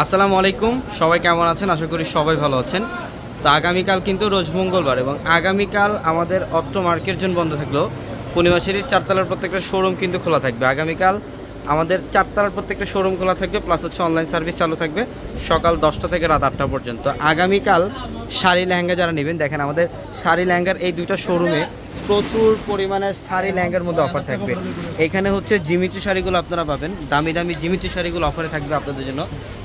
আসসালামু আলাইকুম। সবাই কেমন আছেন? আশা করি সবাই ভালো আছেন। তো আগামীকাল কিন্তু রোজ মঙ্গলবার এবং আগামীকাল আমাদের অত্র মার্কের জন্য বন্ধ থাকলেও পূর্ণিমাশারির চারতলার প্রত্যেকটা শোরুম কিন্তু খোলা থাকবে। আগামীকাল আমাদের চারতলার প্রত্যেকটা শোরুম খোলা থাকবে প্লাস হচ্ছে অনলাইন সার্ভিস চালু থাকবে। সকাল দশটা থেকে রাত আটটা পর্যন্ত। আগামীকাল শাড়ি লেহেঙ্গা যারা নেবেন, দেখেন আমাদের শাড়ি লেহেঙ্গার এই দুইটা শোরুমে প্রচুর পরিমাণের শাড়ি লেহেঙ্গার মধ্যে অফার থাকবে। এখানে হচ্ছে জিমিচু শাড়িগুলো আপনারা পাবেন, দামি দামি জিমিচু শাড়িগুলো অফারে থাকবে আপনাদের জন্য।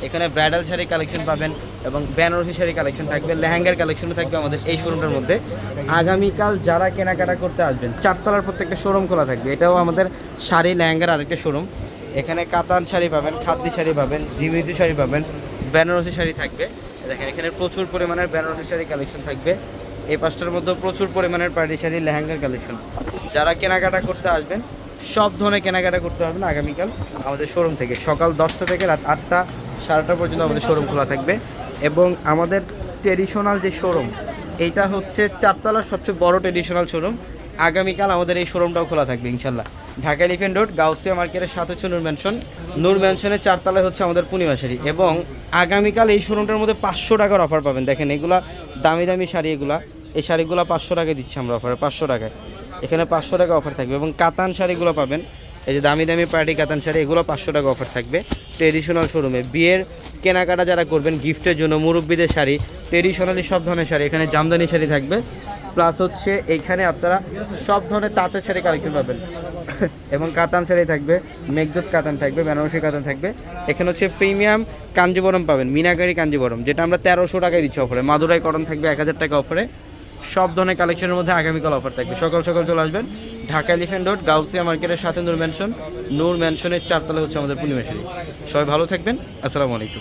এখানে ব্রাইডাল শাড়ি কালেকশন পাবেন এবং বেনারসি শাড়ি কালেকশন থাকবে, লেহেঙ্গার কালেকশনও থাকবে আমাদের এই শোরুমটার মধ্যে। আগামীকাল যারা কেনাকাটা করতে আসবেন, চারতলার প্রত্যেকটা শোরুম খোলা থাকবে, এটাও আমাদের শাড়ি লেহেঙ্গার আরেকটা শোরুম এখানে কাতান শাড়ি পাবেন, খাদ্দি শাড়ি পাবেন, জিমিচু শাড়ি পাবেন বেনারসি শাড়ি থাকবে। দেখেন, এখানে প্রচুর পরিমাণের বেনারসি শাড়ি কালেকশন থাকবে। এই পাঁচটার মধ্যে প্রচুর পরিমাণের পার্টি শাড়ি লেহেঙ্গার কালেকশন যারা কেনাকাটা করতে আসবেন, সব ধরনের কেনাকাটা করতে পারবেন আগামীকাল আমাদের শোরুম থেকে। সকাল দশটা থেকে রাত আটটা সাড়েটা পর্যন্ত আমাদের শোরুম খোলা থাকবে। এবং আমাদের ট্রেডিশনাল যে শোরুম এইটা হচ্ছে চারতলার সবচেয়ে বড় ট্রেডিশনাল শোরুম আগামীকাল আমাদের এই শোরুমটাও খোলা থাকবে, ইনশাল্লাহ। ঢাকা এলিফেন্ট রোড, গাউসিয়া মার্কেটের সাথে হচ্ছে নূর ম্যানশন নূর ম্যানশনের চারতলায় হচ্ছে আমাদের পূর্ণিমাশারি এবং আগামীকাল এই শোরুমটার মধ্যে পাঁচশো টাকার অফার পাবেন। দেখেন, এগুলা দামি দামি শাড়ি এগুলা। এই শাড়িগুলো পাঁচশো টাকায় দিচ্ছি আমরা অফারে পাঁচশো টাকায়। এখানে পাঁচশো টাকা অফার থাকবে। এবং কাতান শাড়িগুলো পাবেন। এই যে দামি দামি পার্টি কাতান শাড়ি, এগুলো পাঁচশো টাকা অফার থাকবে ট্রেডিশনাল শোরুমে বিয়ের কেনাকাটা যারা করবেন গিফটের জন্য মুরব্বীদের শাড়ি ট্রেডিশনালি সব ধরনের শাড়ি। এখানে জামদানি শাড়ি থাকবে। প্লাস হচ্ছে এইখানে আপনারা সব ধরনের তাঁতের শাড়ি কালেকশন পাবেন। এবং কাতান শাড়ি থাকবে, মেঘদূত কাতান থাকবে, বেনারসি কাতান থাকবে। এখানে হচ্ছে প্রিমিয়াম কাঞ্জিবরম পাবেন, মিনাকারি কাঞ্জিবরম, যেটা আমরা তেরোশো টাকায় দিচ্ছি অফারে মাদুরাই কটন থাকবে এক হাজার টাকা অফারে সব ধরনের কালেকশনের মধ্যে আগামীকাল অফার থাকবে। সকাল সকাল চলে আসবেন, ঢাকা এলিফেন্ট রোড গাউসিয়া মার্কেটের সাথে নূর ম্যানশন নূর ম্যানশনের চারতলা হচ্ছে আমাদের পূর্ণিমাশারি সবাই ভালো থাকবেন, আসসালামু আলাইকুম।